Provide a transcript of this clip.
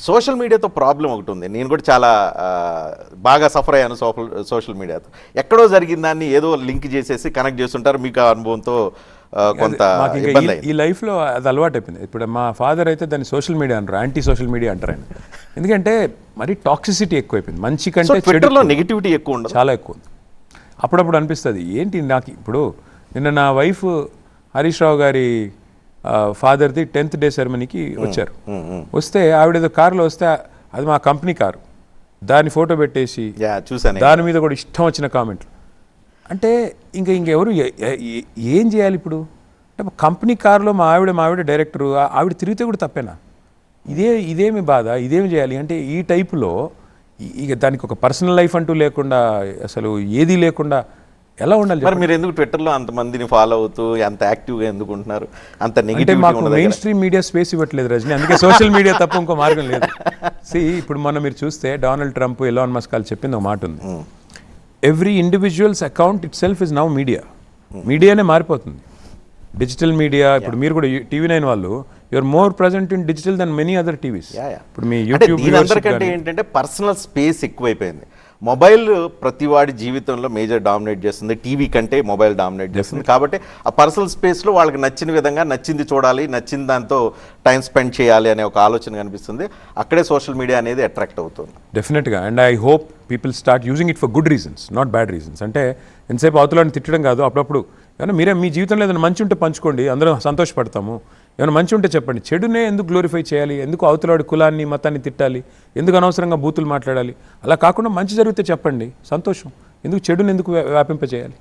Social మీడియాతో problem ఒకటి ఉంది. నేను కూడా చాలా బాగా సఫర్ అయ్యాను సోషల్ సోషల్ మీడియాతో. ఎక్కడో జరిగిన దాన్ని ఏదో లింక్ చేసేసి కనెక్ట్ చేస్తుంటారు. మీకు అనుభవంతో కొంత ఈ- లైఫ్లో అది అలవాటు అయిపోయింది ఇప్పుడు మా ఫాదర్ అయితే దాన్ని సోషల్ మీడియా అంటారు యాంటీ సోషల్ మీడియా అంటారు ఆయన. ఎందుకంటే మరి టాక్సిసిటీ ఎక్కువైపోయింది. మంచి కంటే చెడు ట్విట్టర్లో నెగిటివిటీ ఎక్కువ ఉండదు? చాలా ఎక్కువ ఉంది. అప్పుడప్పుడు అనిపిస్తుంది ఏంటి నాకు ఇప్పుడు? నిన్న నా వైఫ్ హరీష్ రావు గారి ఫాదర్ది టెన్త్ డే సెరమనీకి వచ్చారు. వస్తే ఆవిడ ఏదో కారులో వస్తే అది మా కంపెనీ కారు. దాని ఫోటో పెట్టేసి చూసాను దాని మీద కూడా ఇష్టం వచ్చిన కామెంట్లు. అంటే ఇంకా ఇంకెవరు ఏ- చేయాలి ఇప్పుడు? అంటే కంపెనీ కారులో మా ఆవిడ మా ఆవిడ డైరెక్టరు ఆవిడ తిరిగితే కూడా తప్పేనా? ఇదే ఇదేమి బాధ? ఇదేమి చేయాలి? అంటే ఈ టైపులో ఇక దానికి ఒక పర్సనల్ లైఫ్ అంటూ లేకుండా అసలు ఏది లేకుండా ఎలా ఉండాలి మరి మీరు ఎందుకు ట్విట్టర్లో అంత మందిని ఫాలో అవుతూ అంత యాక్టివ్గా ఎందుకు ఉంటున్నారు? అంత అంటే నెగిటివిటీ మాకు మెయిన్ స్ట్రీమ్ మీడియా స్పేస్ ఇవ్వట్లేదు రజని. అందుకే సోషల్ మీడియా తప్ప ఇంకో మార్గం లేదు. సి ఇప్పుడు మనం మీరు చూస్తే డొనాల్డ్ ట్రంప్ ఎలాన్ మస్క్ వాళ్ళు చెప్పింది ఒక మాట ఉంది. Every individuals account it self is now media మీడియానే మారిపోతుంది. డిజిటల్ మీడియా ఇప్పుడు మీరు కూడా టీవీ నైన్ వాళ్ళు you are more present in digital than many other TVs. ఇప్పుడు మీ యూట్యూబ్ అందరికంటే ఏంటంటే పర్సనల్ స్పేస్ ఎక్కువైపోయింది. మొబైల్ ప్రతి వాడి జీవితంలో మేజర్ డామినేట్ చేస్తుంది. టీవీ కంటే మొబైల్ డామినేట్ చేస్తుంది. కాబట్టి ఆ పర్సనల్ స్పేస్లో వాళ్ళకి నచ్చిన విధంగా నచ్చింది చూడాలి నచ్చిన దాంతో టైం స్పెండ్ చేయాలి అనే ఒక ఆలోచన కనిపిస్తుంది. అక్కడే సోషల్ మీడియా అనేది అట్రాక్ట్ అవుతుంది. డెఫినెట్గా and I hope people start using it for good reasons not bad reasons అంటే ఎంతసేపు అవతలని తిట్టడం కాదు. అప్పుడప్పుడు ఏమన్నా మీరే మీ జీవితంలో ఏదైనా మంచి ఉంటే పంచుకోండి. అందరం సంతోషపడతాము. ఏమైనా మంచి ఉంటే చెప్పండి. చెడునే ఎందుకు గ్లోరిఫై చేయాలి? ఎందుకు అవతలవాడి కులాన్ని మతాన్ని తిట్టాలి? ఎందుకు అనవసరంగా బూతులు మాట్లాడాలి? అలా కాకుండా మంచి జరిగితే చెప్పండి. సంతోషం. ఎందుకు చెడుని ఎందుకు వ్యాపింపజేయాలి? వ్యాపింప చేయాలి